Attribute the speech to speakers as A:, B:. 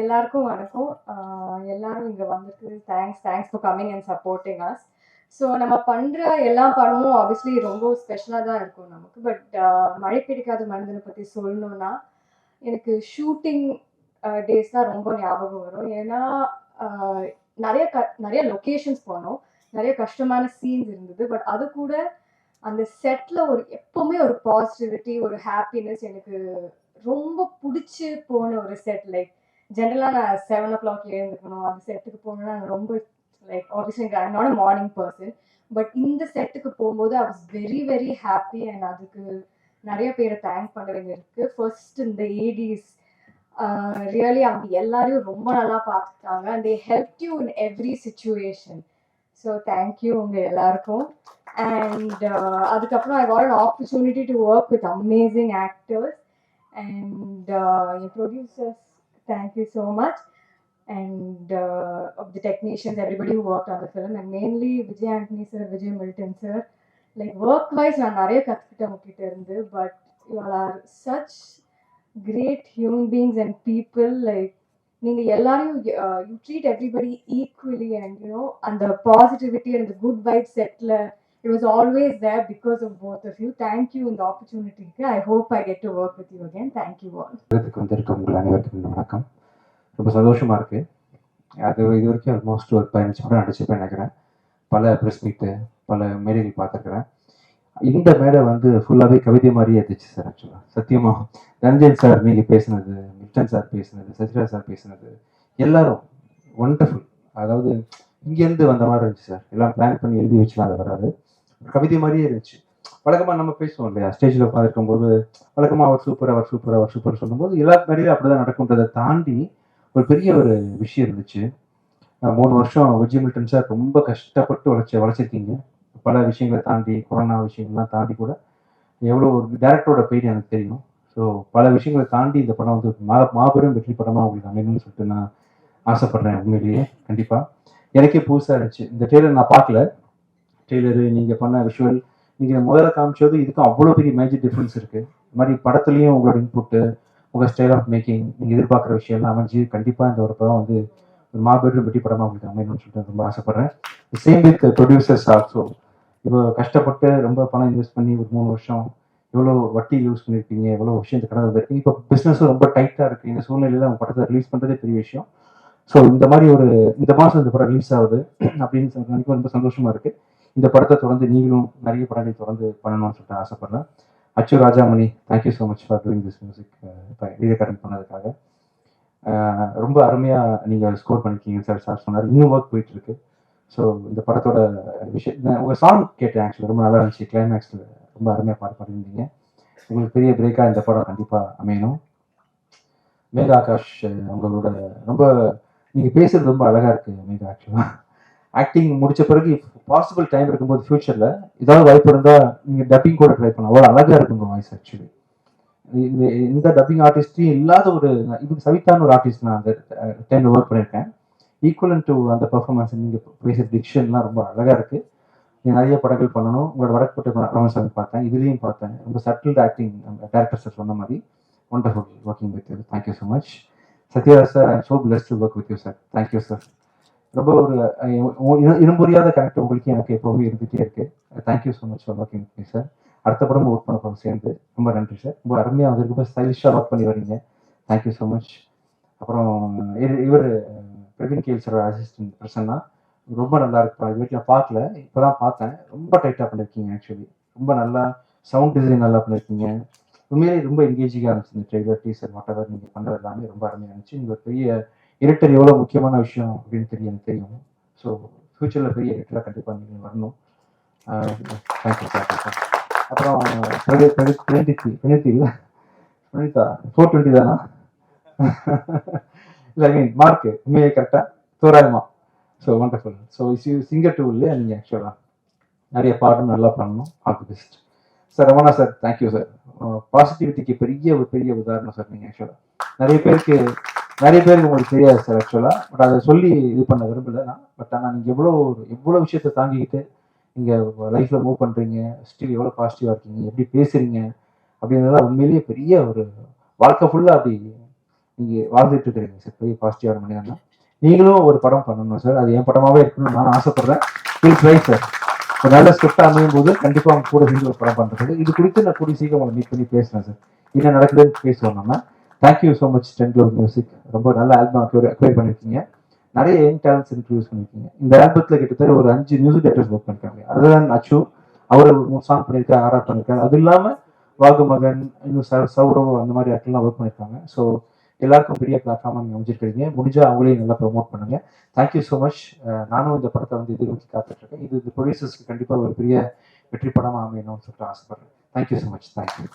A: எல்லாருக்கும் வணக்கம். எல்லாரும் இங்கே வந்திருக்கு thanks thanks for coming and supporting us so நம்ம பண்ணுற எல்லா படமும் ஆப்வியஸ்லி ரொம்ப ஸ்பெஷலாக தான் இருக்கும் நமக்கு. பட் மழை பிடிக்காத மனிதனை பற்றி சொல்லணும்னா எனக்கு ஷூட்டிங் டேஸ் தான் ரொம்ப ஞாபகம் வரும். ஏன்னா நிறைய க நிறைய லொக்கேஷன்ஸ் போனோம். நிறைய கஷ்டமான சீன்ஸ் இருந்தது. பட் அது கூட அந்த செட்டில் ஒரு எப்போவுமே ஒரு பாசிட்டிவிட்டி ஒரு ஹாப்பினஸ் எனக்கு ரொம்ப பிடிச்சி போன ஒரு செட் லைக் ஜென்ரலாக நான் செவன் ஓ கிளாக் எழுந்துக்கணும் அந்த செட்டுக்கு போகணும்னா ரொம்ப like obviously I not a morning person but இந்த செட்டுக்கு போகும்போது I was very very happy and அதுக்கு நிறைய பேரை தேங்க் பண்ண வேண்டியிருக்கு. ஃபர்ஸ்ட் இந்த ஏடிஸ் ரியலி அவங்க எல்லாரையும் ரொம்ப நல்லா பார்த்துட்டாங்க and they help you in every situation so thank you உங்கள் எல்லாருக்கும். அண்ட் அதுக்கப்புறம் I got an opportunity to work with amazing actors and N producers Thank you so much. and uh, of the technicians, everybody who worked on the film, and mainly Vijay Anthony sir, Vijay Milton sir. Like work wise, நான் நிறைய கற்றுக்கிட்டேன் உங்ககிட்ட இருந்து but you are such great human beings and people like நீங்கள் எல்லாரையும் you treat everybody equally and you know அந்த positivity and good vibe செட்டில் it was always there because of both of you thank you இந்த ஆப்பர்ச்சுனிட்டிக்கு I hope I get to work with you again thank you all
B: இடத்துக்கு வந்திருக்க உங்கள் அனைவருக்கும் வணக்கம். ரொம்ப சந்தோஷமாக இருக்குது அது இது வரைக்கும் ஆல்மோஸ்ட் ஒரு பதினஞ்சு படம் நடிச்சிருப்பேன் நினைக்கிறேன். பல ப்ரெஸ் மீட்டு பல மேடைகள் பார்த்துருக்குறேன். இந்த மேடை வந்து ஃபுல்லாகவே கவிதை மாதிரியே இருந்துச்சு சார் ஆக்சுவலாக சத்தியமாக ரஞ்சன் சார் நீங்கள் பேசுனது மில்டன் சார் பேசுனது சசிரா சார் பேசுனது எல்லாரும் ஒண்டர்ஃபுல் அதாவது இங்கேருந்து வந்த மாதிரி இருந்துச்சு சார் எல்லாம் பிளான் பண்ணி எழுதி வச்சுலாம் அது வராது. கவிதை மாதிரியே இருந்துச்சு. வழக்கமாக நம்ம பேசுவோம் இல்லையா? ஸ்டேஜில் உட்காந்துருக்கும் போது வழக்கமாக அவர் சூப்பர் அவர் சூப்பர் அவர் சூப்பர் சொல்லும்போது எல்லா மேடையிலும் அப்படிதான் நடக்கும்ன்றதை தாண்டி ஒரு பெரிய ஒரு விஷயம் இருந்துச்சு. மூணு வருஷம் விஜய் மில்டன் சார் ரொம்ப கஷ்டப்பட்டு உழைச்ச உழைச்சிருக்கீங்க. பல விஷயங்களை தாண்டி கொரோனா விஷயங்கள்லாம் தாண்டி கூட எவ்வளோ ஒரு டேரக்டரோட பெயர் எனக்கு தெரியும். ஸோ பல விஷயங்களை தாண்டி இந்த படம் வந்து மா மாபெரும் வெற்றி படமாக உங்களுக்கு அமையணும்னு சொல்லிட்டு நான் ஆசைப்பட்றேன் உண்மையிலேயே. கண்டிப்பாக எனக்கே புதுசாக இருந்துச்சு. இந்த டெய்லர் நான் பார்க்கல. டெய்லரு நீங்கள் பண்ண விஷுவல் நீங்கள் முதல்ல காமிச்சது இதுக்கும் அவ்வளோ பெரிய மேஜர் டிஃப்ரென்ஸ் இருக்குது இந்த மாதிரி படத்துலையும் உங்களோட இன்புட்டு உங்கள் ஸ்டைல் ஆஃப் மேக்கிங் நீங்கள் எதிர்பார்க்குற விஷயம்லாம் அமைஞ்சு கண்டிப்பாக இந்த ஒரு படம் வந்து ஒரு மாபெரும் வெட்டி படமாக உங்களுக்கு அமையணும்னு சொல்லிட்டு ரொம்ப ஆசைப்பட்றேன். சேம் வித் ப்ரொடியூசர்ஸ் ஆல்சோ இப்போ கஷ்டப்பட்டு ரொம்ப பணம் இன்வெஸ்ட் பண்ணி ஒரு மூணு வருஷம் எவ்வளோ வட்டி யூஸ் பண்ணியிருக்கீங்க எவ்வளோ விஷயத்தை கடந்து வந்திருக்கீங்க. இப்போ பிஸ்னஸும் ரொம்ப டைட்டாக இருக்குது இந்த சூழ்நிலையில் அவங்க படத்தை ரிலீஸ் பண்ணுறதே பெரிய விஷயம். ஸோ இந்த மாதிரி ஒரு இந்த மாதம் இந்த படம் ரிலீஸ் ஆகுது. அப்படின்னு சொல்லி ரொம்ப சந்தோஷமாக இருக்குது இந்த படத்தை தொடர்ந்து நீங்களும் நிறைய படங்கள் தொடர்ந்து பண்ணணும்னு சொல்லிட்டு ஆசைப்படுறேன். Achu Rajamani thank you so much for doing this music இப்போ கடன் பண்ணதுக்காக. ரொம்ப அருமையாக நீங்கள் ஸ்கோர் பண்ணிக்கிங்க சார் சார் சொன்னார். இன்னும் ஒர்க் போயிட்டு இருக்கு ஸோ இந்த படத்தோட விஷயம் நான் உங்கள் சாங் கேட்டேன் ஆக்சுவலி ரொம்ப நல்லா இருந்துச்சு. கிளைமேக்ஸில் ரொம்ப அருமையாக பாட்டு பாடிருந்தீங்க உங்களுக்கு பெரிய பிரேக்காக இந்த படம் கண்டிப்பாக அமையணும். மேகா ஆகாஷ் உங்களோட ரொம்ப நீங்கள் பேசுறது ரொம்ப அழகாக இருக்குது மேகா ஆக்சுவலாக ஆக்டிங் முடிச்ச பிறகு பாசிபிள் டைம் இருக்கும்போது ஃபியூச்சரில் ஏதாவது வாய்ப்பு இருந்தால் நீங்கள் டப்பிங் கூட ட்ரை பண்ணலாம். அவ்வளோ அழகாக இருக்கும் வாய்ஸ் ஆக்சுவலி இந்த இந்த டப்பிங் ஆர்டிஸ்ட்டையும் இல்லாத ஒரு இது சவிதான்னு ஒரு ஆர்டிஸ்ட் நான் அந்த டைமில் ஒர்க் பண்ணியிருக்கேன் ஈக்குவலன் டு அந்த பர்ஃபார்மன்ஸ் நீங்கள் பேசுகிற டிக்ஷன்லாம் ரொம்ப அழகாக இருக்குது நீங்கள் நிறைய படங்கள் பண்ணணும். உங்களோட வடக்கப்பட்ட ரமசாமி பார்த்தேன். இதுலேயும் பார்த்தேன். ரொம்ப சட்டில்டு ஆக்டிங் டேரக்டர் சார் சொன்ன மாதிரி. Wonderful working with you thank you so much Sathyaraj sir I'm so blessed to work with you sir thank you sir ரொம்ப ஒரு இனம்புரியாத கனெக்ட் உங்களுக்கு எனக்கு எப்போவுமே இருந்துகிட்டே இருக்கு. Thank you so much for working with sir அடுத்த படம் ஒர்க் பண்ண போகிறோம் சேர்ந்து. ரொம்ப நன்றி சார் ரொம்ப அருமையாக வந்திருக்கு ரொம்ப ஸ்டைலிஷாக ஒர்க் பண்ணி வரீங்க தேங்க்யூ ஸோ மச் அப்புறம் இவர் பிரவீன் கேல் சார் அசிஸ்டன்ட் பிரசன்னா. ரொம்ப நல்லா இருக்கு இது வரைக்கும் நான் பார்க்கல. இப்போ தான் பார்த்தேன். ரொம்ப டைட்டாக பண்ணியிருக்கீங்க ஆக்சுவலி ரொம்ப நல்லா சவுண்ட் டிசைன் நல்லா பண்ணியிருக்கீங்க உண்மையிலேயே ரொம்ப என்கேஜிங்காக இருந்துச்சு இந்த ட்ரெய்லர் டீசர் வாட் எவர் நீங்கள் பண்ணுறது எல்லாமே. ரொம்ப அருமையாக இருந்துச்சு. நீங்கள் பெரிய எடிட்டர் எவ்வளோ முக்கியமான விஷயம் அப்படின்னு தெரியும் எனக்கு தெரியும். ஸோ ஃப்யூச்சரில் பெரிய எடிட்டராக கண்டிப்பாக நீங்கள் வரணும். தேங்க்யூ சார் அப்புறம் பிரதீப் பிரதீப் இல்லை. பிரணிதா ஃபோர் டுவெண்ட்டி தானா? இல்லை ஐ மீன் மார்க்கு உண்மையை கரெக்டாக தோராயமா? So wonderful so is you singer too இல்லையா நீங்கள் ஆக்சுவலாக நிறைய பாடணும் நல்லா பண்ணணும். All the best sir Ramana sir thank you sir பாசிட்டிவிட்டிக்கு பெரிய ஒரு பெரிய உதாரணம் சார் நீங்கள் ஆக்சுவலாக நிறைய பேருக்கு நிறைய பேருக்கு உங்களுக்கு தெரியாது சார் ஆக்சுவலாக பட் அதை சொல்லி இது பண்ண விரும்பல நான். பட் ஆனால் நீங்கள் எவ்வளோ எவ்வளோ விஷயத்தை தாங்கிக்கிட்டு நீங்கள் லைஃப்பில் மூவ் பண்ணுறீங்க ஸ்டில் எவ்வளோ பாசிட்டிவாக இருக்கீங்க எப்படி பேசுகிறீங்க அப்படின்றதெல்லாம் உண்மையிலேயே பெரிய ஒரு வாழ்க்கை ஃபுல்லாக அப்படி நீங்கள் வாழ்ந்துட்டு இருக்கிறீங்க சார் பெரிய பாசிட்டிவான மனிதன். தான் நீங்களும் ஒரு படம் பண்ணணும் சார் அது என் படமாகவே இருக்கணும்னு நான் ஆசைப்பட்றேன். வில் ட்ரை சார் ஒரு நல்ல ஸ்கிரிப்ட் அமையும் போது கண்டிப்பாக அவங்க கூட சேர்ந்து ஒரு படம் பண்ணுறது இது குறித்து நான் கூடிய சீக்கிரம் உங்களை மீட் பண்ணி பேசுகிறேன் சார் என்ன நடக்குதுன்னு பேசுவோம் நம்ம. தேங்க்யூ ஸோ மச் டென் க்ளோர் மியூசிக் ரொம்ப நல்ல ஆல்பம் அக்வேர் அக்வேர் பண்ணியிருக்கீங்க நிறைய யங் டேலண்ட்ஸ் இன்ட்ரடியூஸ் பண்ணியிருக்கீங்க இந்த ஆல்பத்தில் கிட்டத்தட்ட ஒரு அஞ்சு மியூசிக் டேரக்டர்ஸ் ஒர்க் பண்ணிருக்காங்க. அதுதான் அச்சு. அவர் சாங் பண்ணியிருக்காரு ஆர்ஆர் பண்ணியிருக்காரு அது இல்லாமல் வாகுமகன் இன்னும் ச சௌரவ் அந்த மாதிரி ஆட்கள்லாம் ஒர்க் பண்ணியிருக்காங்க ஸோ எல்லாருக்கும் பெரிய பிளாட்ஃபார்மாக நீங்கள் அமைச்சிருக்கீங்க முடிஞ்சால் அவங்களையும் நல்லா ப்ரொமோட் பண்ணுங்க. தேங்க்யூ ஸோ மச் நானும் இந்த படத்தை வந்து எதிர்நோக்கி காத்துட்ருக்கேன். இது இந்த ப்ரொடியூசர்ஸ்க்கு கண்டிப்பாக ஒரு பெரிய வெற்றி படமாக அமையணும்னு சொல்லிட்டு ஆசைப்படுறேன். Thank you so much thank you